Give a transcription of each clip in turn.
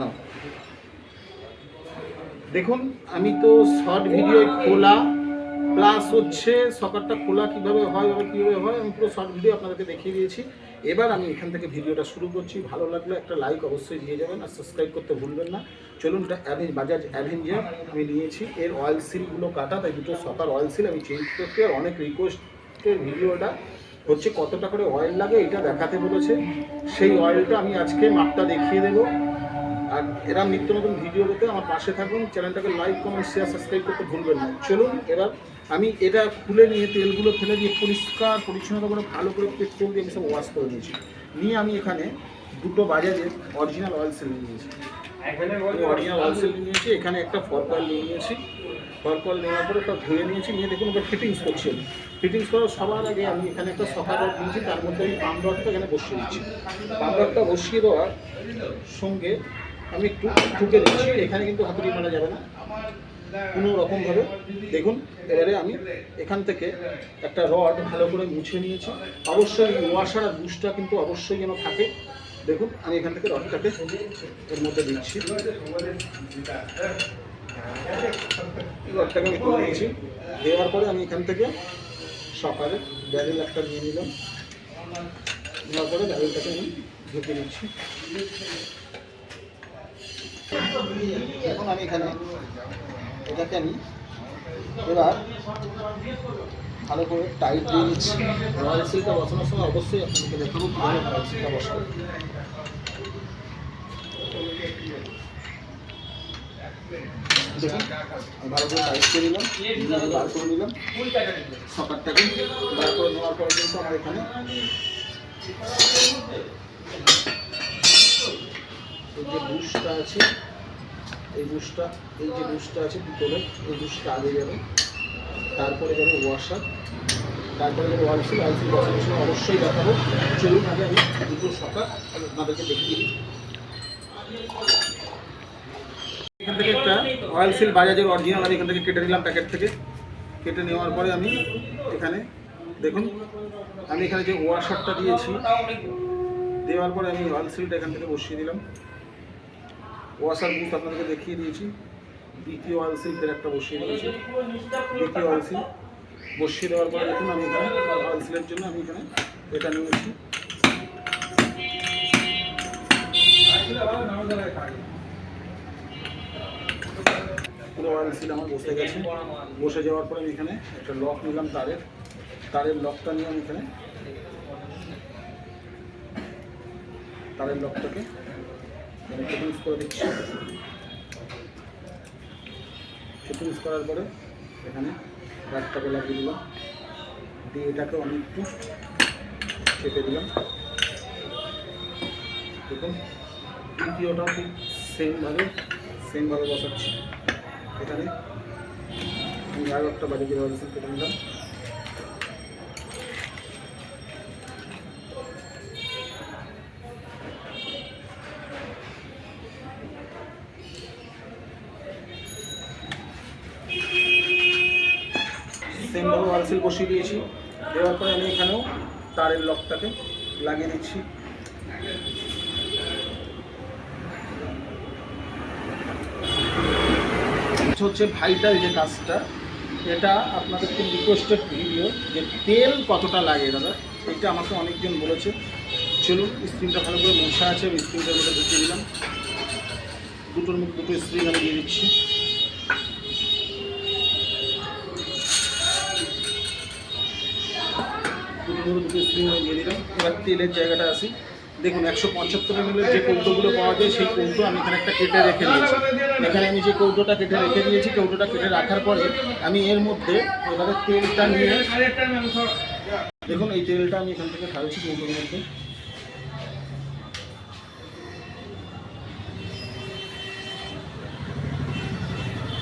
না দেখুন, আমি তো শর্ট ভিডিও খোলা প্লাস হচ্ছে সকারটা খোলা কীভাবে হয় বা কীভাবে হয়, আমি পুরো শর্ট ভিডিও আপনাদেরকে দেখিয়ে দিয়েছি। এবার আমি এখান থেকে ভিডিওটা শুরু করছি। ভালো লাগলে একটা লাইক অবশ্যই দিয়ে যাবেন আর সাবস্ক্রাইব করতে ভুলবেন না। চলুন এটা অ্যাভেঞ্জ বাজাজ অ্যাভেঞ্জার আমি নিয়েছি। এর অয়েল সিলগুলো কাটা, তাই দুটো সকার অয়েল সিল আমি চেঞ্জ করতে আর অনেক রিকোয়েস্টের ভিডিওটা হচ্ছে কতটা করে অয়েল লাগে, এটা দেখাতে বলেছে। সেই অয়েলটা আমি আজকে মাপটা দেখিয়ে দেবো। আর এরা নিত্য নতুন ভিডিও পেতে আমার পাশে থাকুন চ্যানেলটাকে লাইক কমেন্ট শেয়ার সাবস্ক্রাইব করতে ভুলবেন না। চলুন এবার আমি এটা খুলে নিয়ে তেলগুলো ফেলে দিয়ে পরিষ্কার পরিচ্ছন্নতা করে ভালো করে পেট্রোল দিয়ে আমি সব ওয়াশ করে নিয়েছি। নিয়ে আমি এখানে দুটো বাজাজের অরিজিনাল অয়েল সেল নিয়েছি। অরিজিনাল অয়েল সেল নিয়েছি এখানে একটা ফরকল নিয়ে নিয়েছি। ফরকল নেওয়ার পরে ওটা ধুয়ে নিয়েছি নিয়ে দেখুন ওটা ফিটিংস করছি। আমি ফিটিংস করার সবার আগে আমি এখানে একটা সকার রড নিয়েছি তার মধ্যে আমি পাম রডটা এখানে বসিয়ে দিচ্ছি। পাম রডটা বসিয়ে দেওয়ার সঙ্গে আমি একটু ঠুকে দিচ্ছি এখানে কিন্তু হাতুড়ি মারা যাবে না। কোনো রকমভাবে। দেখুন, এবারে আমি এখান থেকে একটা রড ভালো করে মুছে নিয়েছি। অবশ্যই ওয়াশার আর বুশটা কিন্তু অবশ্যই যেন থাকে। দেখুন, আমি এখান থেকে রডটাকে এর মধ্যে দিচ্ছি। রডটাকে আমি তুলে নিয়েছি দেওয়ার পরে আমি এখান থেকে সকালে ব্যারেল একটা নিয়ে নিলাম। নেওয়ার পরে ব্যারেলটাকে আমি ঢুকে নিচ্ছি এখন আমি এখানে এটাকে আমি এবার ভালো করে টাইট দিয়ে নিচ্ছি। রয়্যাল সিলটা বসানোর সময় অবশ্যই আপনাদেরকে দেখাবো কীভাবে রয়্যাল সিলটা বসাবো। দেখুন ভালো করে টাইট করে নিলাম বার করে নিলাম। সকারটাকে বার করে নেওয়ার পর কিন্তু আমার এখানে এই যে বুশটা আছে, এই বুশটা, এই যে বুশটা আছে ভিতরে, এই বুশটা আগে যাবে তারপরে যাবে ওয়াশার তারপরে যাবে ওয়ালসিল ওয়ালসিল বসানোর সময় অবশ্যই দেখাবো। চলুন আগে আমি দুটো সকাল আপনাদেরকে দেখিয়ে দিই। এখান থেকে একটা অয়েল সিল বাজাজের অরিজিনাল আমি এখান থেকে কেটে নিলাম প্যাকেট থেকে। কেটে নেওয়ার পরে আমি এখানে, দেখুন, আমি এখানে যে ওয়াশারটা দিয়েছি, দেওয়ার পরে আমি অয়েল সিলটা এখান থেকে বসিয়ে দিলাম। ওয়াশার বুথ আপনাদেরকে দেখিয়ে দিয়েছি। দ্বিতীয় অয়েল সিল ফের একটা বসিয়ে দিয়েছি। দ্বিতীয় অয়েল সিল বসিয়ে দেওয়ার পরে দেখুন আমি এখানে অয়েল সিলের জন্য আমি এখানে এটা নিয়েছি পুরো অয়েল সিল আমার বসে গেছে। বসে যাওয়ার পরে আমি এখানে একটা লক নিলাম তারের। তারের লকটা নিয়ে আমি এখানে তারের লকটাকে ফিটিংস করে দিচ্ছি ফিটিংস করার পরে এখানে রাতটাকে লাগিয়ে দিলাম। দিয়ে এটাকে একটু চেপে দিলাম। দেখুন, দ্বিতীয়টাও ঠিক সেমভাবে সেমভাবে বসাচ্ছি। এখানে আমি আরও একটা বাড়ি দিয়ে ব্যবস্থা বসিয়ে দিয়েছি। দেওয়ার পরে আমি এখানেও তারের লকটাকে লাগিয়ে দিচ্ছি। হচ্ছে ভাইটাল যে কাজটা, এটা আপনাদের খুব রিকোয়েস্টেড ভিডিও যে তেল কতটা লাগে দাদা, এটা আমাকে অনেকজন বলেছে। চলুন স্ক্রিনটা ভালো করে মোছা আছে, আমি মধ্যে ঢুকিয়ে দিলাম। দুটোর মুখ দুটো স্ক্রিন আমি দিয়ে দিচ্ছি। দুটো দুটো স্প্রিং দিয়ে দিলাম। এবার তেলের জায়গাটা আসি। দেখুন, একশো পঁচাত্তর এমএলের যে কৌটোগুলো পাওয়া যায়, সেই কৌটো আমি এখানে একটা কেটে রেখে দিয়েছি। এখানে আমি যে কৌটোটা কেটে রেখে দিয়েছি, কৌটোটা কেটে রাখার পরে আমি এর মধ্যে এবারে তেলটা নিয়ে দেখুন, এই তেলটা আমি এখান থেকে ঢালছি কৌটোর মধ্যে।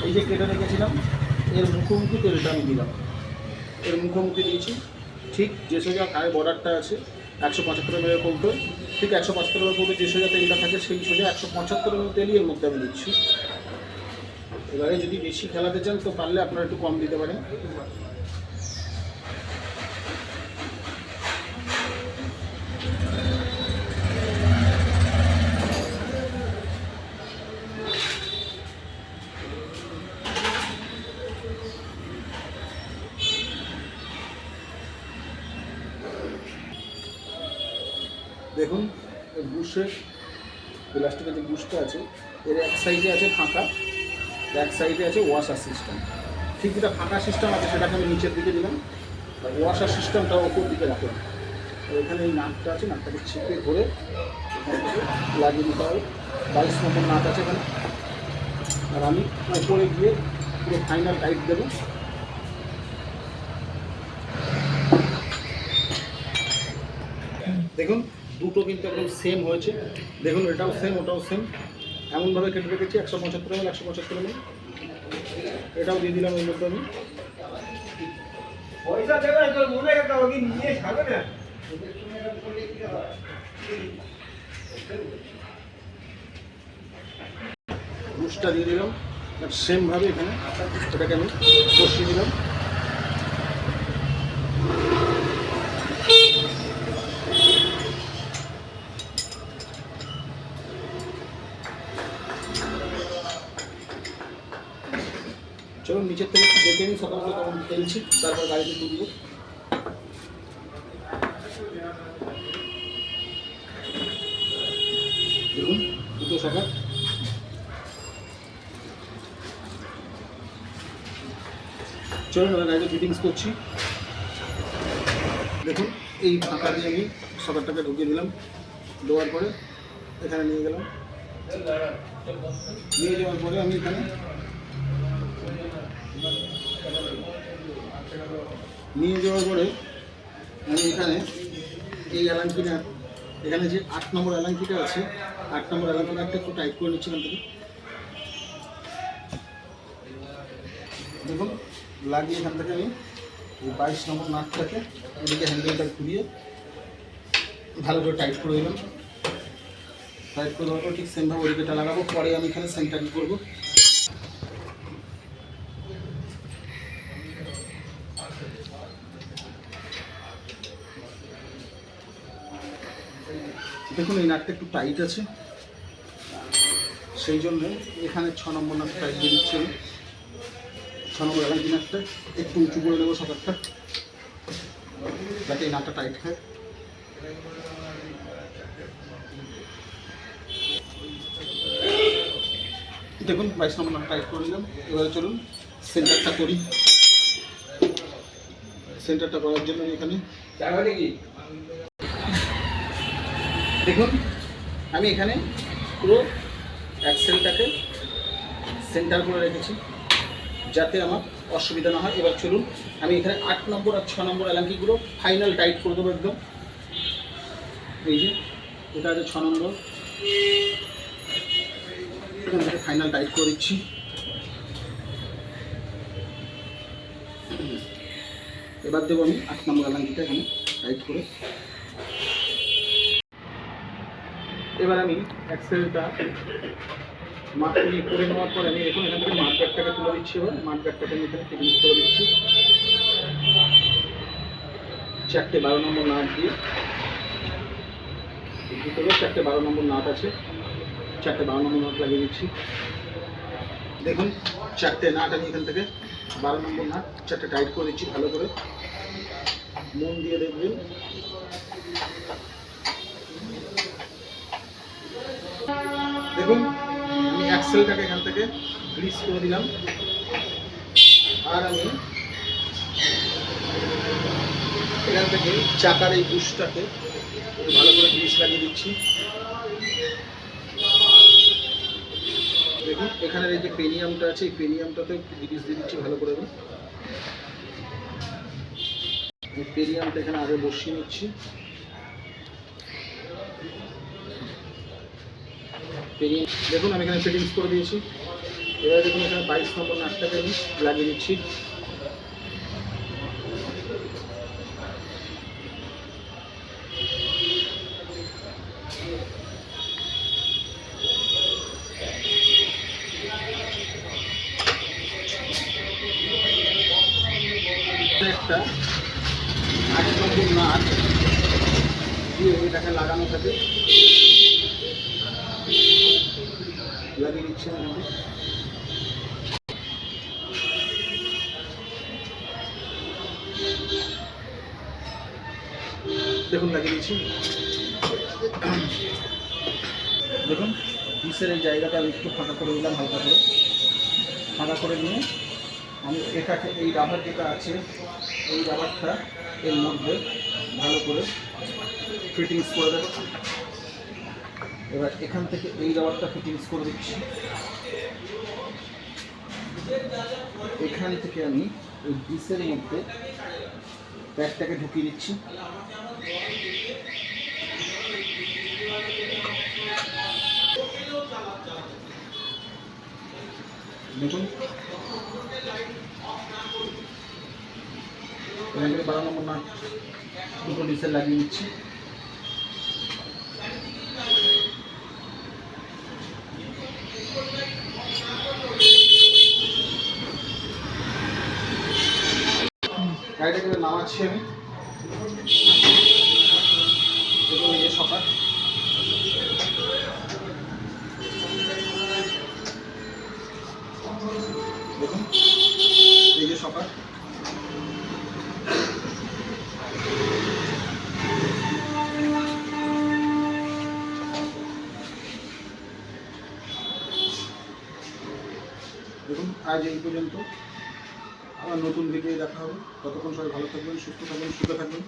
এই যে কেটে রেখেছিলাম, এর মুখোমুখি তেলটা আমি দিলাম। এর মুখোমুখি দিয়েছি। ঠিক যে সোজা গায়ে বর্ডারটা আছে, একশো পঁচাত্তর এমএল কৌটো ঠিক একশো পঁচাত্তর এমএল কৌটো যে সোজা তেলটা থাকে সেই সোজা একশো পঁচাত্তর এমএল তেলই এর মধ্যে আমি দিচ্ছি। এবারে যদি বেশি খেলাতে চান তো পারলে আপনারা একটু কম দিতে পারেন। বুশের প্লাস্টিকের যে বুশটা আছে, এর এক সাইডে আছে ফাঁকা, এক সাইডে আছে ওয়াশার সিস্টেম ঠিক যেটা ফাঁকা সিস্টেম আছে, সেটাকে আমি নিচের দিকে দিলাম। আর ওয়াশার সিস্টেমটা ওপর দিকে রাখলাম। এখানে এই নাটটা আছে, নাটটাকে ছিপে ধরে লাগিয়ে দিতে হবে। বাইশ নম্বর নাট আছে এখানে। আর আমি ওপরে গিয়ে পুরো ফাইনাল টাইট দেবো। দেখুন দুটো কিন্তু একদম সেম হয়েছে। দেখুন এটাও সেম ওটাও সেম এমনভাবে কেটে রেখেছি একশো পঁচাত্তর এমএল একশো পঁচাত্তর এমএল এটাও দিয়ে দিলাম এর মধ্যে আমি। বুসটা দিয়ে দিলাম। সেমভাবে এখানে এটাকে আমি বসিয়ে দিলাম। চলুন নিচের থেকে একটু দেখে নিই সকালবেলা তখন খেলছি, তারপর গাড়িতে তুলবো দেখুন, দুটো সকাল চলুন এবার গাড়িতে ফিটিংস করছি। দেখুন, এই ফাঁকা দিয়ে আমি সকারটাকে ঢুকিয়ে দিলাম। দেওয়ার পরে এখানে নিয়ে গেলাম। নিয়ে যাওয়ার পরে আমি এখানে নিয়ে যাওয়ার পরে আমি এখানে এই অ্যালাঙ্কিটা, এখানে যে আট নম্বর অ্যালাঙ্কিটা আছে, আট নম্বর অ্যালাঙ্কিটা একটু টাইপ করে নিচ্ছিলাম থেকে দেখুন, লাগিয়ে এখান থেকে আমি এই বাইশ নম্বর নাটটাকে এদিকে হ্যান্ডেলটা ঘুরিয়ে ভালো করে টাইট করে দিলাম। টাইট করে দেওয়ার পর ঠিক সেমভাবে ওদিকেটা লাগাবো, পরে আমি এখানে সেন্টারিং করব। দেখুন, এই নাটটা একটু টাইট আছে। সেই জন্য এখানে ছ নম্বর নাটটা টাইট দিয়ে দিচ্ছি আমি। ছ নম্বর এলাকি নাটটা একটু উঁচু করে দেবো সকারটা যাতে এই নাটটা টাইট খায় দেখুন, বাইশ নম্বর নাট টাইট করে নিলাম এবারে চলুন সেন্টারটা করি। সেন্টারটা করার জন্য এখানে দেখুন, আমি এখানে পুরো অ্যাক্সেলটাকে সেন্টার করে রেখেছি, যাতে আমার অসুবিধা না হয়। এবার চলুন, আমি এখানে আট নম্বর আর ছ নম্বর অ্যালাঙ্কিগুলো ফাইনাল টাইট করে দেবো একদম। এই যে, এটা আছে ছ নম্বর। ফাইনাল টাইট করে দিচ্ছি। এবার দেবো আমি আট নম্বর অ্যালাঙ্কিটা এখানে টাইট করে। এবার আমি অ্যাক্সেলটা মাঠ করে নেওয়ার পরে আমি এখন এখান থেকে মাঠ তুলে দিচ্ছি এবার। মাঠ ব্যাগটাকে আমি এখানে ফিটিংস করে দিচ্ছি। চারটে বারো নম্বর নাট দিয়ে। ভিতরে চারটে বারো নম্বর নাট আছে। চারটে বারো নম্বর নাট লাগিয়ে দিচ্ছি। দেখুন, চারটে নাট আমি এখান থেকে বারো নম্বর নাট চারটে টাইট করে দিচ্ছি ভালো করে। মন দিয়ে দেখবেন। দেখুন, আমি অ্যাক্সেলটাকে এখান থেকে গ্রিস করে দিলাম। আর আমি এখান থেকে চাকার এই বুশটাকে ভালো করে গ্রিস লাগিয়ে দিচ্ছি। দেখুন, এখানের এই যে পেনিয়ামটা আছে, এই পেনিয়ামটাতে একটু গ্রিস দিয়ে দিচ্ছি ভালো করে পেনিয়ামটা এখানে আগে বসিয়ে নিচ্ছি। দেখুন, আমি এখানে ফিটিংস করে দিয়েছি। এবার দেখুন, এখানে বাইশ নম্বর নাটটাকে আমি লাগিয়ে দিচ্ছি। একটা আট নম্বর নাট দিয়ে এটাকে লাগানো থাকে লাগিয়ে দিচ্ছি আমি এখানে। দেখুন, লাগিয়ে দিচ্ছি। দেখুন পিসের এই জায়গাটা আমি একটু ফাঁকা করে দিলাম, হালকা করে। ফাঁকা করে নিয়ে আমি এটাকে, এই রাবার যেটা আছে, এই রাবারটা এর মধ্যে ভালো করে ফিটিংস করে দেবো। এবার এখান থেকে এই রাবারটা ফিটিংস করে দিচ্ছি। এখান থেকে আমি ওই ডিসের মধ্যে প্যাকটাকে ঢুকিয়ে দিচ্ছি। দেখুন। বারো নম্বর না দুটো ডিসেল লাগিয়ে দিচ্ছি। নামাচ্ছি আমি। সকাল। দেখুন এই যে দেখুন আজ এই পর্যন্ত আবার নতুন ভিডিও দেখা হবে। ততক্ষণ সবাই ভালো থাকবেন সুস্থ থাকবেন সুখে থাকবেন।